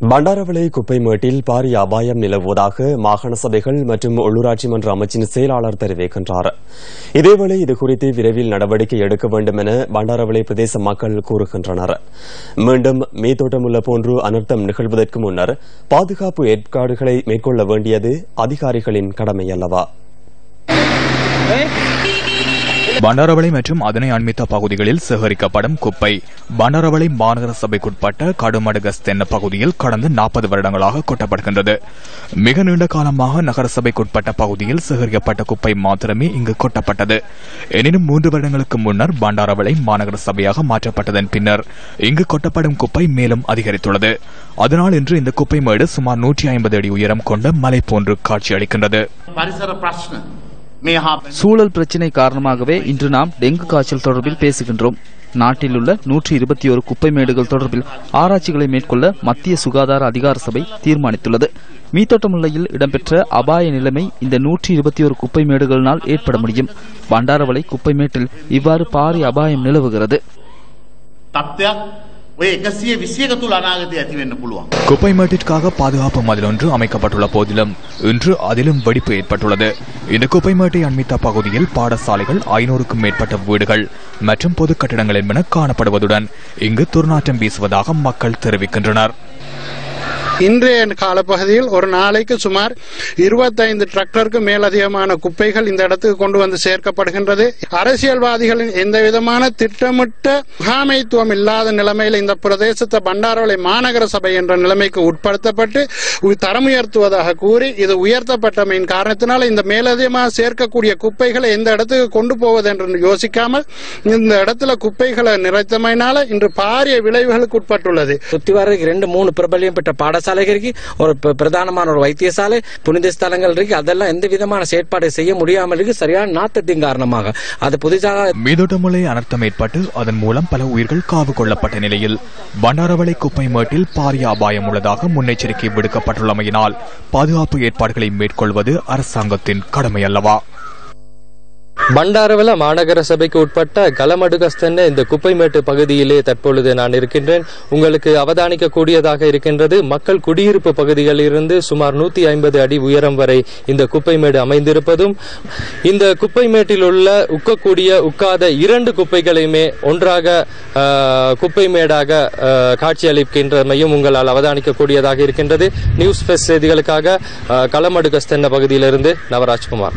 பண்டாரவளை குப்பை மேட்டில் பாரிய அபாயம் நிலவுவதாக மாகாண சபைகள் மற்றும் உள்ளூராட்சி மன்ற அமைச்சின் செயலாளர் தெரிவிக்கின்றார். இதேவேளை இதுகுறித்து விரைவில் நடவடிக்கை எடுக்க வேண்டும் என பண்டாரவளை பிரதேச மக்கள் கூறுகின்றனர். மீண்டும் மீத்தோட்டமுள்ள போன்று அனர்த்தம் நிகழ்வதற்கு முன்னர் பாதுகாப்பு ஏற்பாடுகளை மேற்கொள்ள வேண்டியது அதிகாரிகளின் கடமை அல்லவா பண்டாரவளை மற்றும் அதனை அண்மித்த பகுதிகளில் சேகரிக்கப்படும் குப்பை. பண்டாரவளை மாநகர சபைக்குட்பட்ட கடுமடுகஸ் தென்ன பகுதியில் கடந்த நாற்பது வருடங்களாக கொட்டப்படுகின்றது. மிக நீண்ட காலமாக நகரசபைக்குட்பட்ட பகுதியில் சேகரிக்கப்பட்ட குப்பை மாத்திரமே இங்கு கொட்டப்பட்டது. எனினும் மூன்று வருடங்களுக்கு முன்னர் பண்டாரவளை மாநகர சபையாக மாற்றப்பட்டதன் பின்னர் இங்கு கொட்டப்படும் குப்பை மேலும் அதிகரித்துள்ளது. அதனால் இன்று இந்த குப்பை மேடு சுமார் நூற்றி ஐம்பது அடி உயரம் கொண்ட மலை போன்று காட்சியளிக்கின்றது. பரிசர பிரச்சனை. சூழல் பிரச்சினை காரணமாகவே இன்று நாம் டெங்கு காய்ச்சல் தொடர்பில் பேசுகின்றோம். நாட்டில் உள்ள நூற்றி இருபத்தி ஒரு குப்பை மேடுகள் தொடர்பில் ஆராய்ச்சிகளை மேற்கொள்ள மத்திய சுகாதார அதிகார சபை தீர்மானித்துள்ளது. மீத்தோட்டமுல்லையில் இடம்பெற்ற அபாய நிலைமை இந்த நூற்றி இருபத்தி ஒரு குப்பை மேடுகளினால் ஏற்பட முடியும். பண்டாரவளை குப்பை மேட்டில் இவ்வாறு பாரிய அபாயம் நிலவுகிறது. ஒய் குப்பை மேட்டிற்காக பாதுகாப்பு மதில் ஒன்று அமைக்கப்பட்டுள்ள போதிலும் இன்று அதிலும் வெடிப்பு ஏற்பட்டுள்ளது இந்த குப்பை மேட்டை அண்மித்த பகுதியில் பாடசாலைகள் ஐநூறுக்கும் மேற்பட்ட வீடுகள் மற்றும் பொது கட்டிடங்கள் என்பன காணப்படுவதுடன் இங்கு துர்நாற்றம் வீசுவதாக மக்கள் தெரிவிக்கின்றனர் இன்றைய காலப்பகுதியில் ஒரு நாளைக்கு சுமார் இருபத்தைந்து டிராக்டருக்கு மேலதிகமான குப்பைகள் இந்த இடத்துக்கு கொண்டு வந்து சேர்க்கப்படுகின்றது. அரசியல்வாதிகளின் எந்த விதமான திட்டமிட்ட முகாமைத்துவம் இல்லாத நிலைமையில் இந்த பிரதேசத்தை பண்டாரவளை மாநகர சபை என்ற நிலைமைக்கு உட்படுத்தப்பட்டு தரம் உயர்த்துவதாக கூறி இது உயர்த்தப்பட்டமையின் காரணத்தினால் இந்த மேலதிகமாக சேர்க்கக்கூடிய குப்பைகளை எந்த இடத்துக்கு கொண்டு போவது என்று யோசிக்காமல் இந்த இடத்துல குப்பைகளை நிறைத்தமையினால இன்று பாரிய விளைவுகளுக்கு உட்பட்டுள்ளது. சுத்தி வர்றதுக்கு ரெண்டு மூணு பிரபலியம் பெற்ற பாடசாலைகள் இருக்கு ஒரு பிரதானமான ஒரு வைத்தியசாலை புனித ஸ்தலங்கள் இருக்கு அதெல்லாம் எந்த விதமான செயற்பாடு செய்ய முடியாமல் இருக்கு சரியான நாத்தத்தின் காரணமாக. அது புதிதாக மீதோட்டமுலை அனர்த்தம் ஏற்பட்டு அதன் மூலம் பல உயிர்கள் காவு கொள்ளப்பட்ட நிலையில். பண்டாரவளை குப்பை மேட்டில் பாரிய அபாயம் உள்ளதாக முன்னெச்சரிக்கை விடுக்கப்பட்டுள்ளமையினால் பாதுகாப்பு ஏற்பாடுகளை மேற்கொள்வது அரசாங்கத்தின் கடமை அல்லவா? பண்டாரவல மாநகர சபைக்கு உட்பட்ட கலமடுகஸ்தன்ன இந்த குப்பைமேட்டு பகுதியிலே தற்பொழுது நான் இருக்கின்றேன். உங்களுக்கு அவதானிக்க கூடியதாக இருக்கின்றது. மக்கள் குடியிருப்பு பகுதிகளிலிருந்து சுமார் நூத்தி ஐம்பது அடி உயரம் வரை இந்த குப்பைமேடு அமைந்திருப்பதும் இந்த குப்பைமேட்டில் உள்ள உக்கக்கூடிய உக்காத இரண்டு குப்பைகளையுமே ஒன்றாக குப்பைமேடாக காட்சியளிக்கின்றமையும் உங்களால் அவதானிக்க கூடியதாக இருக்கின்றது. நியூஸ் செய்திகளுக்காக ஆஹ், களமடுகஸ்தன்ன பகுதியிலிருந்து நவராஜ்குமார்.